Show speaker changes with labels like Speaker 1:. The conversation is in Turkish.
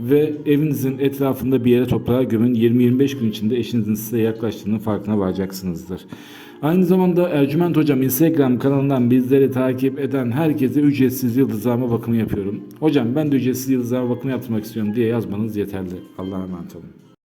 Speaker 1: ve evinizin etrafında bir yere toprağa gömün. 20-25 gün içinde eşinizin size yaklaştığının farkına varacaksınızdır. Aynı zamanda Ercüment Hocam Instagram kanalından bizleri takip eden herkese ücretsiz yıldızlama bakımı yapıyorum. Hocam ben de ücretsiz yıldızlama bakımı yaptırmak istiyorum diye yazmanız yeterli. Allah'a emanet olun.